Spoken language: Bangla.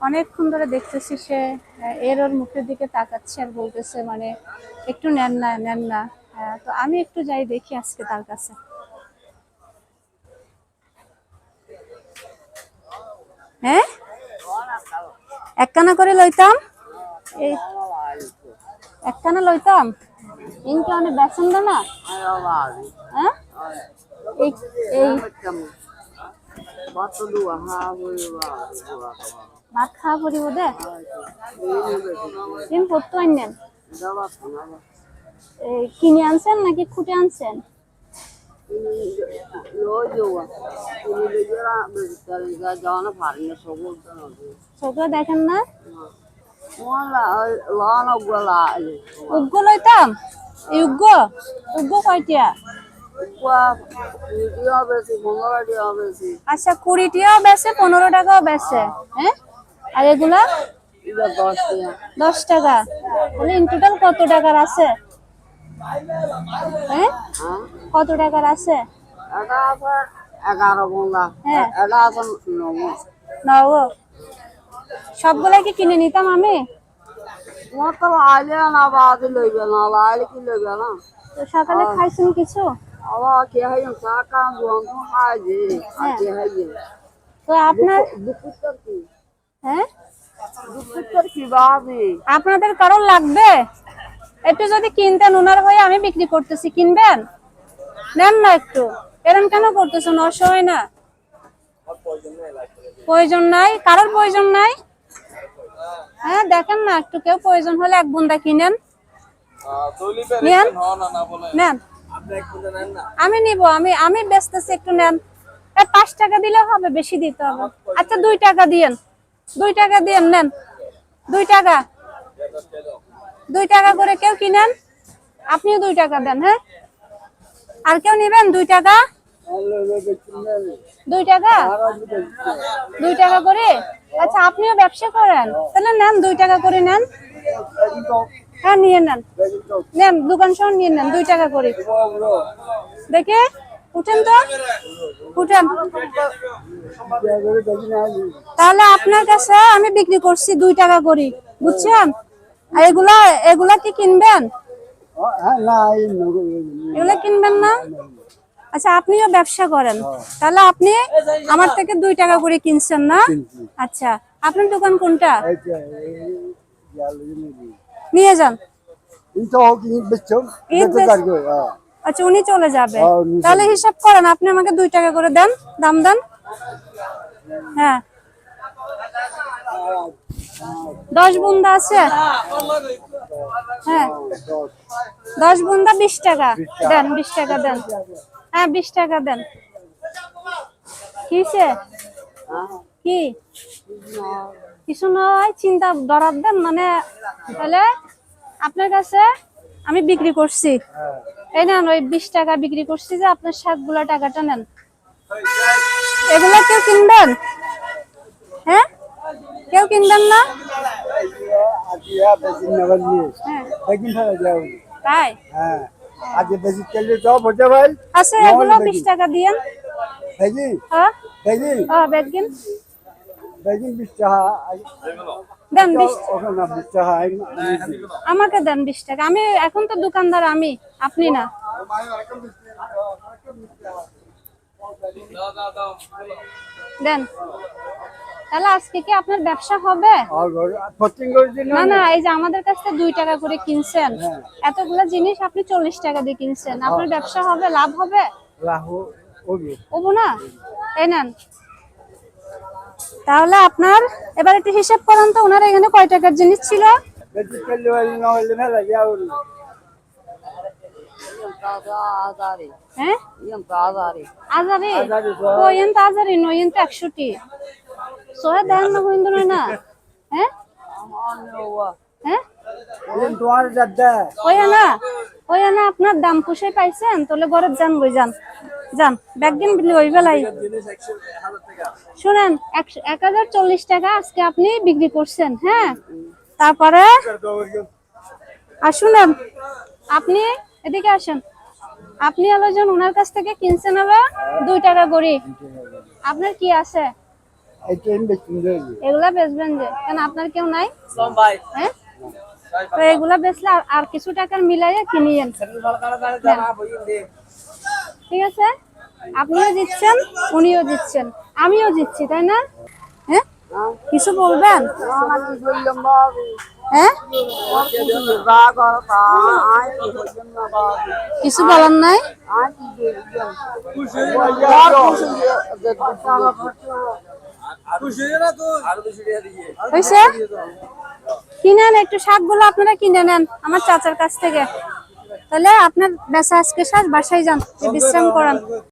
অনেকক্ষণ ধরে দেখতেছি সে এর ওর মুখের দিকে তাকাচ্ছে আর বলতেছে মানে একটু নেন না নেন না। তো আমি একটু যাই দেখি আজকে তার কাছে। হ্যাঁ? একখানা করে লইতাম? এই, একখানা লইতাম? ইনকে অনেক বেসন না হ্যাঁ? এই এই। ভাত খাওয়া পড়িব দে। দিন পড়তো আনেন কিনে আনছেন নাকি খুঁটে আনছেন? ছোট দেখেন না? উগ্গ লইতাম। এই উগ্গ উগ্গ কয়টিয়া আচ্ছা কুড়ি টিয়াও বেছে পনেরো টাকাও বেছে হ্যাঁ? আর এগুলা? দশ টাকা। তাহলে ইন টোটাল কত টাকার আছে? হ্যাঁ? কত টাকার আছে? এগারো হ্যাঁ। সবগুলা কি কিনে নিতাম আমি? তোমার তো আইলে না বাদ লইবে না লাইলে কি লইবে না? তো সকালে খাইছেন কিছু আবার কে চা কাম বন্ধ খাই যে আর কে হাই তো আপনার দুপুর কি? হ্যাঁ? আপনাদের কারণ লাগবে? একটু যদি কিনতেন ওনার হয়ে আমি বিক্রি করতেছি, কিনবেন? নেন না একটু। এরকম কেন করতেছেন? অসহায় না। প্রয়োজন নাই? কারোর প্রয়োজন নাই? হ্যাঁ দেখেন না, একটু কেউ প্রয়োজন হলে এক বুন্দা কিনেন। নেন? নেন। আমি নিব, আমি আমি বেচতেছি, একটু নেন। পাঁচ টাকা দিলে হবে, বেশি দিতে হবে। আচ্ছা দুই টাকা দিয়েন। দুই টাকা দিয়ে নেন। দুই টাকা। দুই টাকা করে কেউ কিনেন? আপনিও দুই টাকা দেন হ্যাঁ? আর কেউ নেবেন দুই টাকা? দুই টাকা? দুই টাকা করে? আচ্ছা আপনিও ব্যবসা করেন। তাহলে নেন, দুই টাকা করে নেন। হ্যাঁ নিয়ে নেন। নেন দোকান সহ নিয়ে নেন, দুই টাকা করে। দেখে? উঠেন তো? উঠেন তাহলে আপনার কাছে আমি বিক্রি করছি দুই টাকা করে বুঝছেন? আর এগুলা এগুলা কি কিনবেন? এগুলা কিনবেন না? আচ্ছা আপনিও ব্যবসা করেন। তাহলে আপনি আমার থেকে দুই টাকা করে কিনছেন না? আচ্ছা আপনার দোকান কোনটা? নিয়ে যান। ঈদ আচ্ছা উনি চলে যাবে। হ্যাঁ, তাহলে হিসাব করেন আপনি আমাকে দুই টাকা করে দেন দাম দেন। হ্যাঁ। দশ বুন্দা আছে? হ্যাঁ। দশ বুন্দা বিশ টাকা। দেন বিশ টাকা দেন। হ্যাঁ বিশ টাকা দেন। কিসে? কি? কিছু নয় চিন্তা দরাব দেন মানে তাহলে আপনার কাছে আমি বিক্রি করছি। এই নেন ওই বিশ টাকা বিক্রি করছি যে আপনার শাকগুলা টাকাটা নেন। এগুলা কেউ কিনবেন? হ্যাঁ? কেউ কিনবেন না? হ্যাঁ। তাই? আজ বেশি চললে তো বোঝা ভাই আচ্ছা এগুলো বিশ টাকা দিয়েন বেজি হ্যাঁ বেজি বেগিন বিশ টাকা। দেন বিশ বিশ টাকা আমাকে দেন বিশ টাকা। আমি এখন তো দোকানদার আমি আপনি না। দেন। তাহলে আজকে কি আপনার ব্যবসা হবে? না না এই যে আমাদের কাছ থেকে দুই টাকা করে কিনছেন। এতগুলা জিনিস আপনি চল্লিশ টাকা দিয়ে কিনছেন। আপনার ব্যবসা হবে লাভ হবে? রাহু ওবি না? এই নেন। তাহলে আপনার, এবার একটু হিসাব করেন তো, ওনার এখানে কয় টাকার জিনিস ছিল? হ্যাঁ? হ্যাঁ? হ্যাঁ? আপনার দাম পুষে পাইছেন, তাহলে ঘরে যান বই যান। যান ব্যাগদিন বিলি ওই বেলাই। শুনেন, এক হাজার চল্লিশ টাকা আজকে আপনি বিক্রি করছেন হ্যাঁ? তারপরে, আর শুনেন, আপনি এদিকে আসেন। আপনি আলোজন ওনার কাছ থেকে কিনছেন হলো দুই টাকা গড়ি আপনার কি আছে? এগুলা বেচবেন যে। কেন আপনার কেউ নাই? হ্যাঁ? তো এগুলা বেচলে আর- আর কিছু টাকার মিলাইয়া কিনিয়েন। ঠিক আছে? আপনিও দিচ্ছেন উনিও দিচ্ছেন আমিও দিচ্ছি তাই না? হ্যাঁ? কিছু বলবেন? হ্যাঁ? কিছু বলার নাই? কিনে নেন একটু শাকগুলো আপনারা কিনে নেন, আমার চাচার কাছ থেকে। তাহলে আপনার বেচা আজকে শেষ বাসায় যান বিশ্রাম করান।